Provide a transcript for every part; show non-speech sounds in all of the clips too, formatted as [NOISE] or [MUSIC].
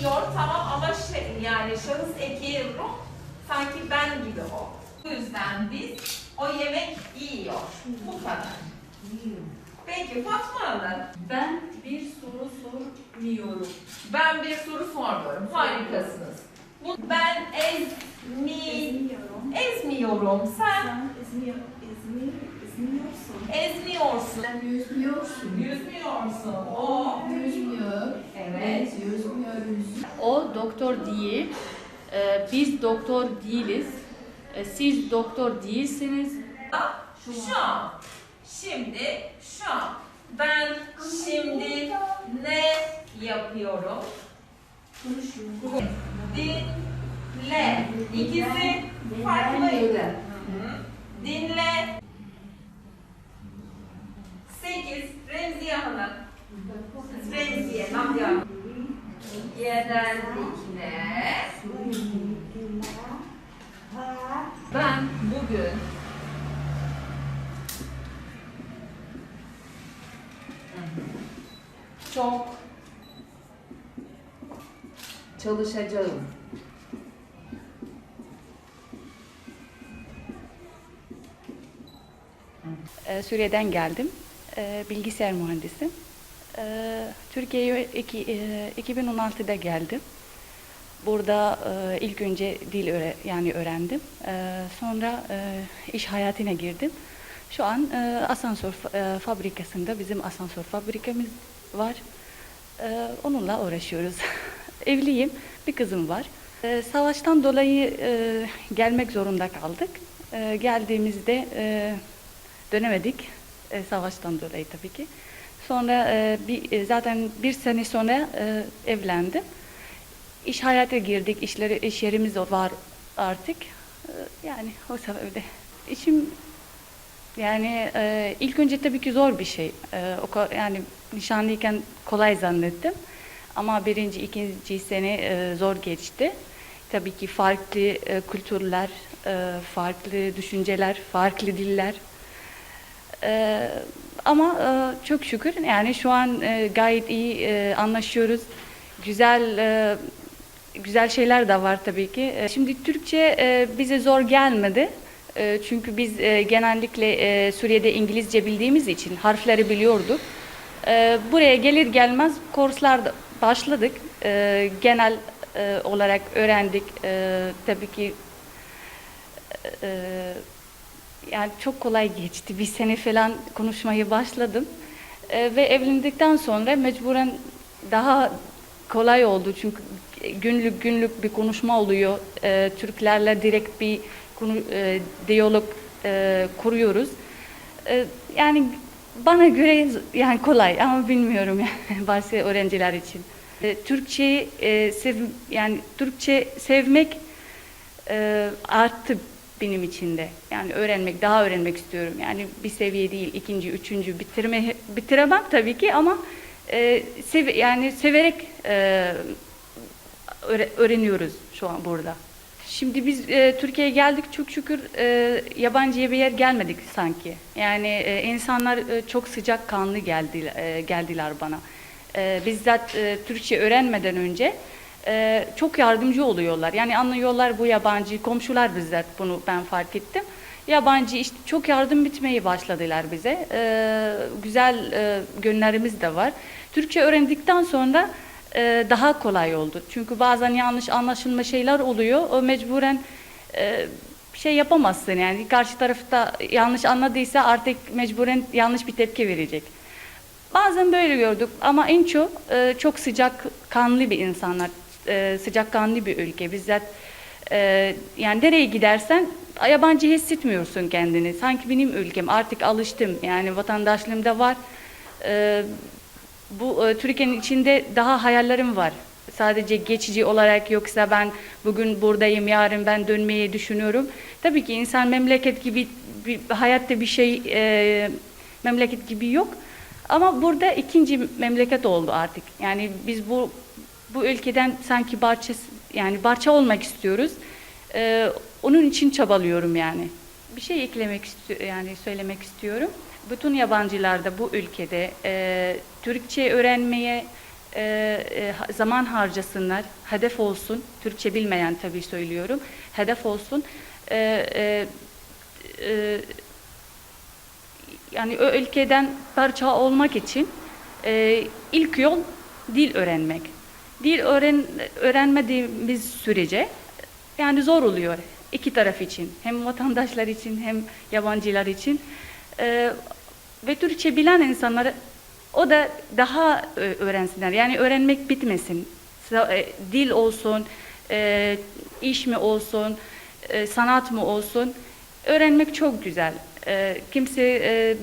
yiyor tamam ama şey, yani şahıs eki ruh sanki ben gibi o. Bu yüzden biz o yemek yiyor. Bu kadar. Peki Fatma Hanım, Ben bir soru sormuyorum. ben bir soru sormuyorum. Harikasınız. Bu ben ezmi, Ezmiyorum. ezmiyorum. Sen Sen ezmiyor, ezmi, ezmiyorsun. ezmiyorsun. Sen yüzmüyorsun. Yüzmüyorsun. O. Yüzmüyor. Evet. yüzmüyoruz. O doktor değil. Ee, biz doktor değiliz. Ee, siz doktor değilsiniz. Şu an. Şimdi şu an. Ben şimdi ne yapıyorum? Dinle. İkisi farklıydı. Dinle. Sekiz. Remziye Hanım. Remziye. Nadia. Genellikle ben bugün çok çalışacağım. Ee, Suriye'den geldim. Ee, Bilgisayar mühendisim. Ee, Türkiye'ye iki- e, 2016'da geldim. Burada e, ilk önce dil öğre yani öğrendim. Ee, Sonra e, iş hayatına girdim. Şu an asansör fa- fabrikasında bizim asansör fabrikamız var. Ee, Onunla uğraşıyoruz. [LAUGHS] Evliyim, bir kızım var. Savaştan dolayı gelmek zorunda kaldık. Geldiğimizde dönemedik savaştan dolayı tabii ki. Sonra e, bir, e, zaten bir sene sonra e, evlendim. İş hayata girdik, işleri, iş yerimiz var artık. E, yani o sebeple. İşim yani e, ilk önce tabii ki zor bir şey. E, o yani nişanlıyken kolay zannettim. Ama birinci, ikinci sene e, zor geçti. Tabii ki farklı e, kültürler, e, farklı düşünceler, farklı diller. E, ama e, çok şükür yani şu an e, gayet iyi e, anlaşıyoruz. Güzel e, güzel şeyler de var tabii ki. E, Şimdi Türkçe e, bize zor gelmedi. E, Çünkü biz e, genellikle e, Suriye'de İngilizce bildiğimiz için harfleri biliyorduk. E, Buraya gelir gelmez kurslar da başladık. E, Genel e, olarak öğrendik. E, Tabii ki e, yani çok kolay geçti. Bir sene falan konuşmayı başladım. E, ve evlendikten sonra mecburen daha kolay oldu. Çünkü günlük günlük bir konuşma oluyor. E, Türklerle direkt bir konu, e, diyalog e, kuruyoruz. E, yani bana göre yani kolay ama bilmiyorum yani [LAUGHS] başka öğrenciler için. E, Türkçeyi e, sev, yani Türkçe sevmek e, arttı benim için de. Yani öğrenmek, daha öğrenmek istiyorum. Yani bir seviye değil, ikinci, üçüncü bitirme bitiremem tabii ki ama e, sev, yani severek e, öğre- öğreniyoruz şu an burada. Şimdi biz e, Türkiye'ye geldik çok şükür e, yabancıya bir yer gelmedik sanki. Yani e, insanlar e, çok sıcak kanlı geldiler, e, geldiler bana. E, bizzat e, Türkçe öğrenmeden önce e, çok yardımcı oluyorlar. Yani anlıyorlar bu yabancı, komşular bizzat bunu ben fark ettim. Yabancı işte çok yardım bitmeye başladılar bize. E, güzel e, günlerimiz de var. Türkçe öğrendikten sonra e, daha kolay oldu. Çünkü bazen yanlış anlaşılma şeyler oluyor. O mecburen e, şey yapamazsın yani karşı tarafta yanlış anladıysa artık mecburen yanlış bir tepki verecek. Bazen böyle gördük ama en çok e, çok sıcak kanlı bir insanlar, e, sıcak kanlı bir ülke. Bizzat e, yani nereye gidersen yabancı hissetmiyorsun kendini. Sanki benim ülkem artık alıştım yani vatandaşlığım da var. E, bu e, Türkiye'nin içinde daha hayallerim var. Sadece geçici olarak yoksa ben bugün buradayım, yarın ben dönmeyi düşünüyorum. Tabii ki insan memleket gibi bir hayatta bir şey e, memleket gibi yok. Ama burada ikinci memleket oldu artık. Yani biz bu bu ülkeden sanki parça yani parça olmak istiyoruz. E, onun için çabalıyorum yani. Bir şey eklemek istiyorum yani söylemek istiyorum. Bütün yabancılar da bu ülkede e, Türkçe öğrenmeye e, e, zaman harcasınlar, hedef olsun. Türkçe bilmeyen tabii söylüyorum. Hedef olsun. E, e, e, yani o ülkeden parça olmak için e, ilk yol dil öğrenmek. Dil öğren, öğrenmediğimiz sürece yani zor oluyor iki taraf için. Hem vatandaşlar için hem yabancılar için. E, ve Türkçe bilen insanlar o da daha e, öğrensinler. Yani öğrenmek bitmesin. E, Dil olsun, e, iş mi olsun, sanat mı olsun. Öğrenmek çok güzel. Kimse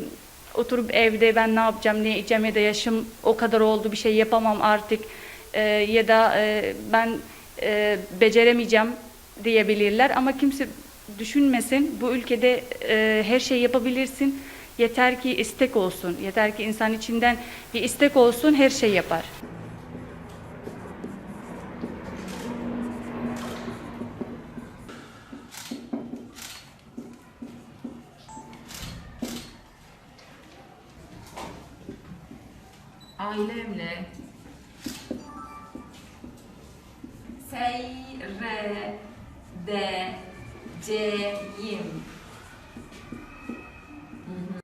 oturup evde ben ne yapacağım, ne yiyeceğim ya da yaşım o kadar oldu bir şey yapamam artık e, ya da e, ben e, beceremeyeceğim diyebilirler. Ama kimse düşünmesin bu ülkede e, her şey yapabilirsin. Yeter ki istek olsun. Yeter ki insan içinden bir istek olsun her şey yapar. ailemle say re de jim